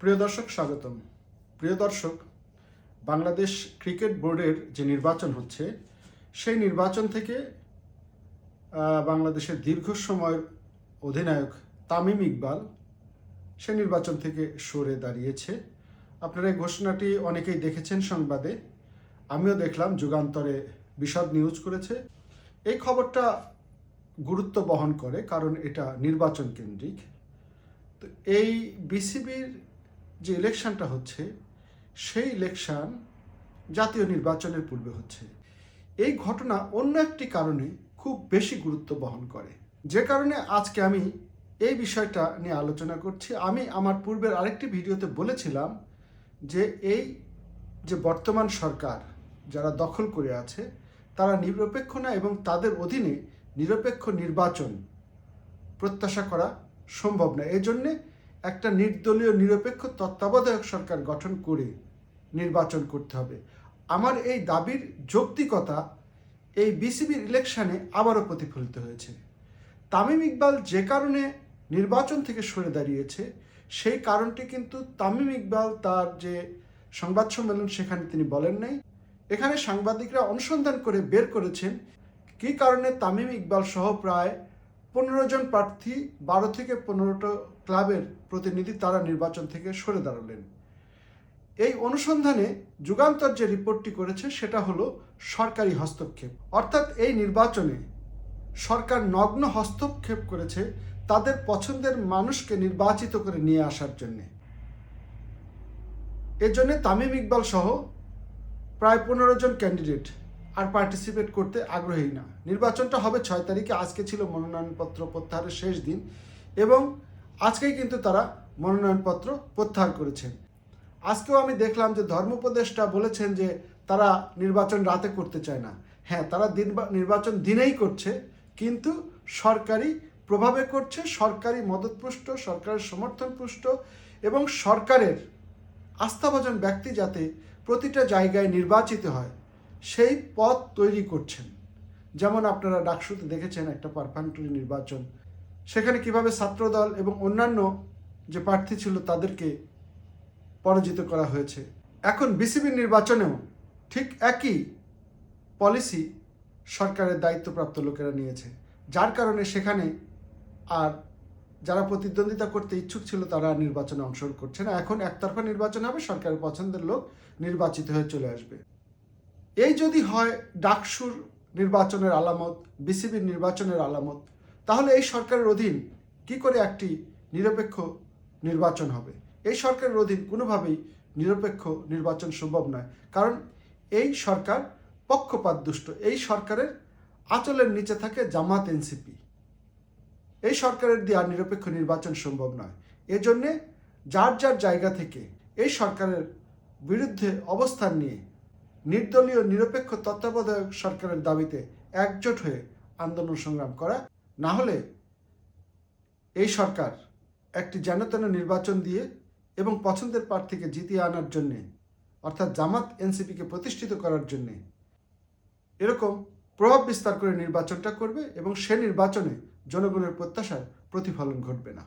প্রিয় দর্শক, স্বাগতম। প্রিয় দর্শক, বাংলাদেশ ক্রিকেট বোর্ডের যে নির্বাচন হচ্ছে, সেই নির্বাচন থেকে বাংলাদেশের দীর্ঘ সময়ের অধিনায়ক তামিম ইকবাল সে নির্বাচন থেকে সরে দাঁড়িয়েছে। আপনারা এই ঘোষণাটি অনেকেই দেখেছেন সংবাদে। আমিও দেখলাম, যুগান্তরে বিশদ নিউজ করেছে। এই খবরটা গুরুত্ব বহন করে, কারণ এটা নির্বাচন কেন্দ্রিক। তো এই বিসিবির যে ইলেকশনটা হচ্ছে, সেই ইলেকশন জাতীয় নির্বাচনের পূর্বে হচ্ছে। এই ঘটনা অন্য একটি কারণে খুব বেশি গুরুত্ব বহন করে। যে কারণে আজকে আমি এই বিষয়টা নিয়ে আলোচনা করছি। আমি আমার পূর্বের আরেকটি ভিডিওতে বলেছিলাম যে এই যে বর্তমান সরকার যারা দখল করে আছে, তারা নিরপেক্ষ না এবং তাদের অধীনে নিরপেক্ষ নির্বাচন প্রত্যাশা করা সম্ভব না। এই জন্যে একটা নির্দলীয়, নিরপেক্ষ তত্ত্বাবধায়ক সরকার গঠন করে নির্বাচন করতে হবে। আমার এই দাবির যৌক্তিকতা এই বিসিবির ইলেকশনে আবারও প্রতিফলিত হয়েছে। তামিম ইকবাল যে কারণে নির্বাচন থেকে সরে দাঁড়িয়েছে, সেই কারণটি কিন্তু তামিম ইকবাল তার যে সংবাদ সম্মেলন সেখানে তিনি বলেন নাই। এখানে সাংবাদিকরা অনুসন্ধান করে বের করেছেন কী কারণে তামিম ইকবাল সহ প্রায় পনেরো জন প্রার্থী, বারো থেকে পনেরোটা ক্লাবের প্রতিনিধি তারা নির্বাচন থেকে সরে দাঁড়ালেন। এই অনুসন্ধানে যুগান্তর যে রিপোর্টটি করেছে, সেটা হলো সরকারি হস্তক্ষেপ। অর্থাৎ এই নির্বাচনে সরকার নগ্ন হস্তক্ষেপ করেছে তাদের পছন্দের মানুষকে নির্বাচিত করে নিয়ে আসার জন্যে। এর জন্য তামিম ইকবাল সহ প্রায় পনেরো জন ক্যান্ডিডেট আর পার্টিসিপেট করতে আগ্রহী না। নির্বাচনটা হবে ছয় তারিখে, আজকে ছিল মনোনয়নপত্র প্রত্যাহারের শেষ দিন এবং আজকেই কিন্তু তারা মনোনয়নপত্র প্রত্যাহার করেছেন। আজকেও আমি দেখলাম যে ধর্মোপদেষ্টা বলেছেন যে তারা নির্বাচন রাতে করতে চায় না। হ্যাঁ তারা দিন নির্বাচন দিনেই করছে, কিন্তু সরকারি প্রভাবে করছে, সরকারি মদতপুষ্ট, সরকারের সমর্থনপুষ্ট এবং সরকারের আস্থাভাজন ব্যক্তি যাতে প্রতিটা জায়গায় নির্বাচিত হয়। সেই পথ তৈরি করছেন। যেমন আপনারা ডাকসুতে দেখেছেন একটা পারফান্টরি নির্বাচন। সেখানে কীভাবে ছাত্রদল এবং অন্যান্য যে প্রার্থী ছিল তাদেরকে পরাজিত করা হয়েছে। এখন বিসিবি নির্বাচনেও ঠিক একই পলিসি সরকারের দায়িত্বপ্রাপ্ত লোকেরা নিয়েছে। যার কারণে সেখানে আর যারা প্রতিদ্বন্দ্বিতা করতে ইচ্ছুক ছিল তারা নির্বাচনে অংশগ্রহণ করছে না। এখন একতরফা নির্বাচন হবে, সরকারের পছন্দের লোক নির্বাচিত হয়ে চলে আসবে। এই যদি হয় ডাকসুর নির্বাচনের আলামত, বিসিবির নির্বাচনের আলামত, তাহলে এই সরকারের অধীন কি করে একটি নিরপেক্ষ নির্বাচন হবে? এই সরকারের অধীন কোনোভাবেই নিরপেক্ষ নির্বাচন সম্ভব নয়। কারণ এই সরকার পক্ষপাত দুষ্ট এই সরকারের আঁচলের নিচে থাকে জামাত এনসিপি। এই সরকারের দিয়ে আর নিরপেক্ষ নির্বাচন সম্ভব নয়। এজন্যে যার যার জায়গা থেকে এই সরকারের বিরুদ্ধে অবস্থান নিয়ে নির্দলীয় নিরপেক্ষ তত্ত্বাবধায়ক সরকারের দাবিতে একজোট হয়ে আন্দোলন সংগ্রাম করা, না হলে এই সরকার একটি যেনতেন নির্বাচন দিয়ে এবং পছন্দের প্রার্থীকে জিতিয়ে আনার জন্যে, অর্থাৎ জামাত এনসিপিকে প্রতিষ্ঠিত করার জন্যে এরকম প্রভাব বিস্তার করে নির্বাচনটা করবে এবং সে নির্বাচনে জনগণের প্রত্যাশার প্রতিফলন ঘটবে না।